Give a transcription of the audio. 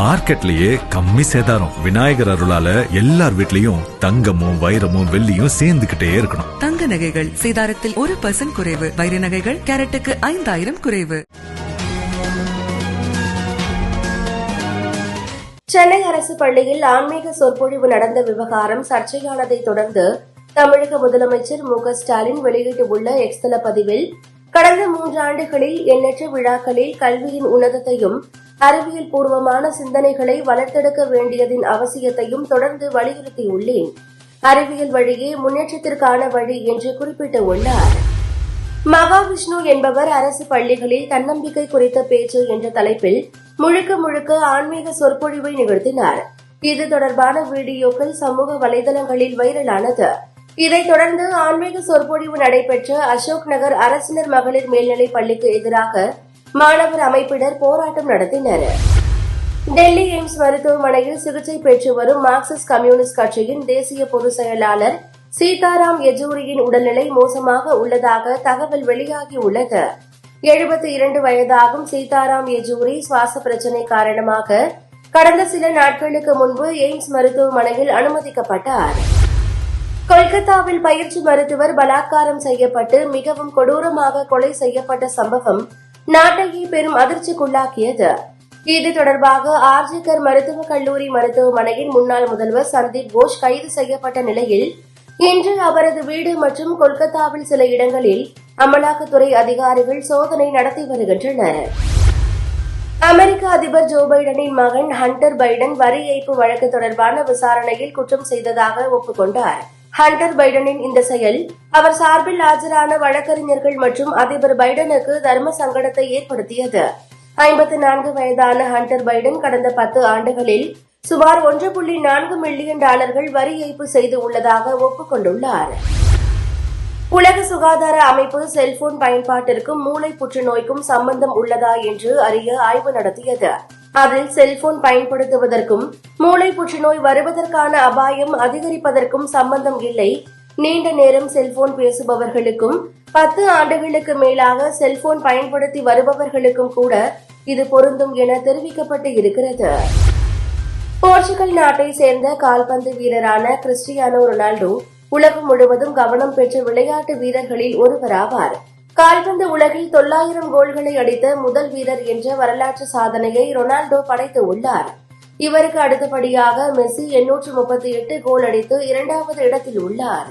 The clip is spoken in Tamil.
மார்க்கெட்லயே கம்மி சேதாரம். விநாயகர் அருளால எல்லார் வீட்லயும் தங்கமும் வைரமும் வெள்ளியும் சேர்ந்துகிட்டே இருக்கணும். தங்க நகைகள் சேதாரத்தில் ஒரு பர்சன்ட் குறைவு. வைர நகைகள் கேரட்டுக்கு ஐந்தாயிரம் குறைவு. சென்னை அரசு பள்ளியில் ஆன்மீக சொற்பொழிவு நடந்த விவகாரம் சர்ச்சையானதை தொடர்ந்து தமிழக முதலமைச்சர் மு க ஸ்டாலின் வெளியிட்டுள்ள எக்ஸ்தல பதிவில் கடந்த மூன்றாண்டுகளில் எண்ணற்ற விழாக்களில் கல்வியின் உன்னதத்தையும் அறிவியல் பூர்வமான சிந்தனைகளை வளர்த்தெடுக்க வேண்டியதின் அவசியத்தையும் தொடர்ந்து வலியுறுத்தியுள்ளேன். அறிவியல் வழியே முன்னேற்றத்திற்கான வழி என்று குறிப்பிட்டுள்ளார். மகாவிஷ்ணு என்பவர் அரசு பள்ளிகளில் தன்னம்பிக்கை குறித்த பேச்சு என்ற தலைப்பில் முழுக்க முழுக்க ஆன்மீக சொற்பொழிவை நிகழ்த்தினார். இது தொடர்பான வீடியோக்கள் சமூக வலைதளங்களில் வைரலானது. இதைத் தொடர்ந்து ஆன்மீக சொற்பொழிவு நடைபெற்ற அசோக் நகர் அரசினர் மகளிர் மேல்நிலைப் பள்ளிக்கு எதிராக மாணவர் அமைப்பினர் போராட்டம் நடத்தினர். டெல்லி எய்ம்ஸ் மருத்துவமனையில் சிகிச்சை பெற்று வரும் மார்க்சிஸ்ட் கம்யூனிஸ்ட் கட்சியின் தேசிய பொதுச் செயலாளர் சீதாராம் யெச்சூரியின் உடல்நிலை மோசமாக உள்ளதாக தகவல் வெளியாகியுள்ளது. எழுபத்தி இரண்டு வயதாகும் சீதாராம் யெச்சூரி சுவாச பிரச்சினை காரணமாக கடந்த சில நாட்களுக்கு முன்பு எய்ம்ஸ் மருத்துவமனையில் அனுமதிக்கப்பட்டார். கொல்கத்தாவில் பயிற்சி மருத்துவர் பலாத்காரம் செய்யப்பட்டு மிகவும் கொடூரமாக கொலை செய்யப்பட்ட சம்பவம் நாட்டையே பெரும் அதிர்ச்சிக்குள்ளாக்கியது. இது தொடர்பாக ஆர்ஜிகர் மருத்துவக் கல்லூரி மருத்துவமனையின் முன்னாள் முதல்வர் சந்தீப் கோஷ் கைது செய்யப்பட்ட நிலையில் இன்று அவரது வீடு மற்றும் கொல்கத்தாவில் சில இடங்களில் அமலாக்கத்துறை அதிகாரிகள் சோதனை நடத்தி வருகின்றனர். அமெரிக்க அதிபர் ஜோ பைடனின் மகன் ஹண்டர் பைடன் வரி ஏய்ப்பு வழக்கு தொடர்பான விசாரணையில் குற்றம் செய்ததாக ஒப்புக்கொண்டார். ஹண்டர் பைடனின் இந்த செயல் அவர் சார்பில் ஆஜரான வழக்கறிஞர்கள் மற்றும் அதிபர் பைடனுக்கு தர்ம சங்கடத்தை ஏற்படுத்தியது. ஐம்பத்தி நான்கு வயதான ஹண்டர் பைடன் கடந்த பத்து ஆண்டுகளில் சுமார் ஒன்று புள்ளி நான்கு மில்லியன் டாலர்கள் வரி ஏய்ப்பு செய்து உள்ளதாக ஒப்புக்கொண்டுள்ளார். உலக சுகாதார அமைப்பு செல்போன் பயன்பாட்டிற்கும் மூளை புற்றுநோய்க்கும் சம்பந்தம் உள்ளதா என்று அறிய ஆய்வு நடத்தியது. அதில் செல்போன் பயன்படுத்துவதற்கும் மூளை புற்றுநோய் வருவதற்கான அபாயம் அதிகரிப்பதற்கும் சம்பந்தம் இல்லை. நீண்ட நேரம் செல்போன் பேசுபவர்களுக்கும் பத்து ஆண்டுகளுக்கு மேலாக செல்போன் பயன்படுத்தி வருபவர்களுக்கும் கூட இது பொருந்தும் என தெரிவிக்கப்பட்டு இருக்கிறது. போர்ச்சுகல் நாட்டை சேர்ந்த கால்பந்து வீரரான கிறிஸ்டியானோ ரொனால்டோ உலகம் முழுவதும் கவனம் பெற்ற விளையாட்டு வீரர்களில் ஒருவராவார். கால்பந்து உலகில் தொள்ளாயிரம் கோல்களை அடித்த முதல் வீரர் என்ற வரலாற்று சாதனையை ரொனால்டோ படைத்து உள்ளார். இவருக்கு அடுத்தபடியாக மெஸ்ஸி எண்ணூற்று முப்பத்தி எட்டு கோல் அடித்து இரண்டாவது இடத்தில் உள்ளார்.